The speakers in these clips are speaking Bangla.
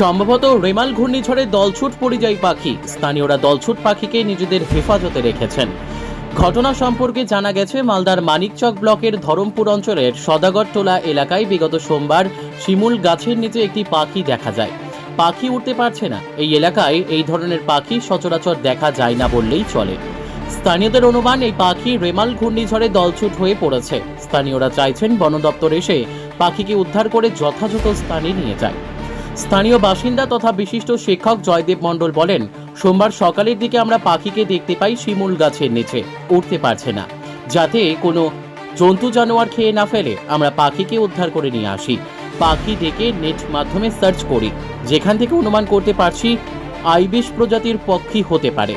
সম্ভবত রেমাল ঘূর্ণিঝড়ে দলছুট পরিযায়ী পাখি। স্থানীয়রা দলছুট পাখিকে নিজেদের হেফাজতে রেখেছেন। ঘটনা সম্পর্কে জানা গেছে, মালদার মানিকচক ব্লকের ধরমপুর অঞ্চলের সদাগরটোলা এলাকায় বিগত সোমবার শিমুল গাছের নিচে একটি পাখি দেখা যায়। পাখি উঠতে পারছে না। এই এলাকায় এই ধরনের পাখি সচরাচর দেখা যায় না বললেই চলে। স্থানীয়দের অনুমান, এই পাখি রেমাল ঘূর্ণিঝড়ে দলছুট হয়ে পড়েছে। স্থানীয়রা চাইছেন বন দপ্তর এসে পাখিকে উদ্ধার করে যথাযথ স্থানে নিয়ে যায়। স্থানীয় বাসিন্দা তথা বিশিষ্ট শিক্ষক জয়দেব মণ্ডল বলেন সোমবার সকালের দিকে আমরা পাখিকে দেখতে পাই শিমুল গাছের নিচে উঠতে পারছে না। যাতে কোনো জন্তু জানোয়ার খেয়ে না ফেলে আমরা পাখিকে উদ্ধার করে নিয়ে আসি। পাখি ডেকে নেট মাধ্যমে সার্চ করি যেখান থেকে অনুমান করতে পারছি আইবিশ প্রজাতির পক্ষী হতে পারে।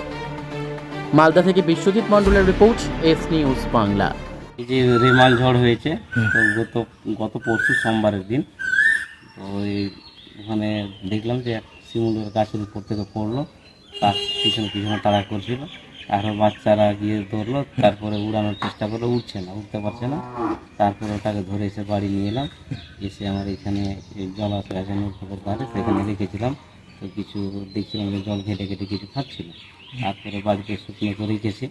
মালদা থেকে বিশ্বজিৎ মণ্ডলের রিপোর্ট এস নিউজ বাংলা। এই যে রেমাল ঝড় হয়েছে গত গত পরশু সোমবারের দিন তো ওখানে দেখলাম যে এক শিমুলের গাছের উপর থেকে পড়ল, তার পিছনে পিছনে তাড়া করছিল। আরও বাচ্চারা গিয়ে ধরলো, তারপরে উড়ানোর চেষ্টা করল উঠছে না উঠতে পারছে না। তারপরে ওটাকে ধরে এসে বাড়ি নিয়ে এলাম। এসে আমার এখানে জলাশয় আছে ধারে, সেখানে রেখেছিলাম। তো কিছু দেখছিলাম যে জল ঘেটে ঘেটে কিছু খাচ্ছিল। তারপরে বাড়িতে শুকনো করে রেখেছি।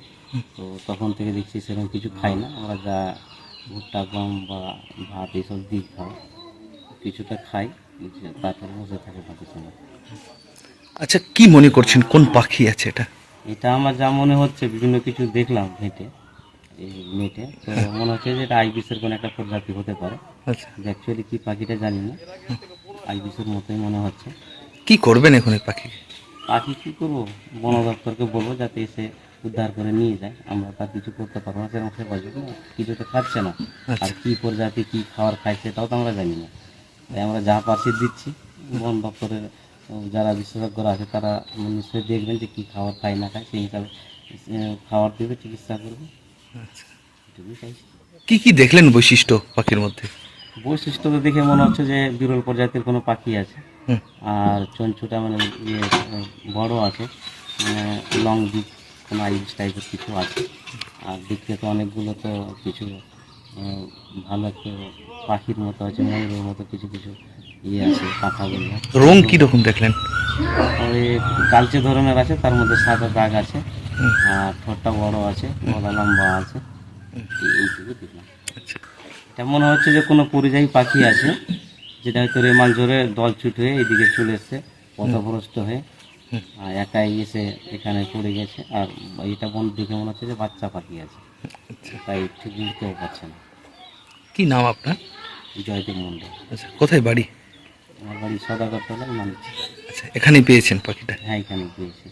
তো তখন থেকে দেখছি সেরকম কিছু খাই না। আমরা যা ভুট্টা, গম বা ভাত এইসব দিই খাই। কিছুটা খাই তারপরে বসে থাকে সময় আচ্ছা কি মনে করছেন? কোন পাখি আছে এটা? এটা আমার যা মনে হচ্ছে বিভিন্ন কিছু দেখলাম ঘেঁটে এই নেটে। তো মনে হচ্ছে যে এটা আইবিসের কোনো একটা প্রজাতি হতে পারে। আচ্ছা। অ্যাকচুয়ালি কি পাখিটা জানি না। আইবিসের মতোই মনে হচ্ছে। কি করবেন এখন এই পাখি? পাখি কী করব? বন দপ্তরকে বলব যাতে এসে উদ্ধার করে নিয়ে যায়। আমরা তার কিছু করতে পারব না সেরকম সেবা কিছু তো খাচ্ছে না। আর কি প্রজাতি কি খাবার খাইছে তাও তো আমরা জানি না। তাই আমরা যা পারছি দিচ্ছি। বন দপ্তরের যারা বিশেষজ্ঞরা আছে তারা নিশ্চয়ই দেখবেন যে কী খাবার খায় না খায় সেই হিসাবে খাবার দেবে চিকিৎসা করবে। চাইছি। কি কি দেখলেন বৈশিষ্ট্য পাখির মধ্যে? বৈশিষ্ট্য তো দেখে মনে হচ্ছে যে বিরল প্রজাতির কোনো পাখি আছে। আর চঞ্চুটা মানে ইয়ে বড় আছে মানে লং বিক কোনো আইস টাইপের কিছু আছে। আর দেখতে তো অনেকগুলো তো কিছু ভালো একটা পাখির মতো আছে ময়ূরের মতো কিছু কিছু ইয়ে আছে পাখাগুলো। রং কি রকম দেখলেন? ওই কালচে ধরনের আছে তার মধ্যে সাদা দাগ আছে আর ঠোঁটটা বড় আছে গলা লম্বা আছে। এইটুকু দেখলাম। আচ্ছা। এটা মনে হচ্ছে যে কোনো পরিযায়ী পাখি আছে যেটা হয়তো রেমাল জোরে দল ছুট হয়ে এদিকে চলে এসছে পথভ্রষ্ট হয়ে আর একাই এসে এখানে পড়ে গেছে আর এটা দেখে মনে হচ্ছে যে বাচ্চা পাখি আছে। আচ্ছা। তাই ঠিক বুঝতেও পারছে না। কি নাম আপনার? জয়দেব মন্ডল আচ্ছা কোথায় বাড়ি? আমার বাড়ি সদাগরতলা মানুষ আচ্ছা এখানেই পেয়েছেন পাখিটা? হ্যাঁ এখানেই পেয়েছি।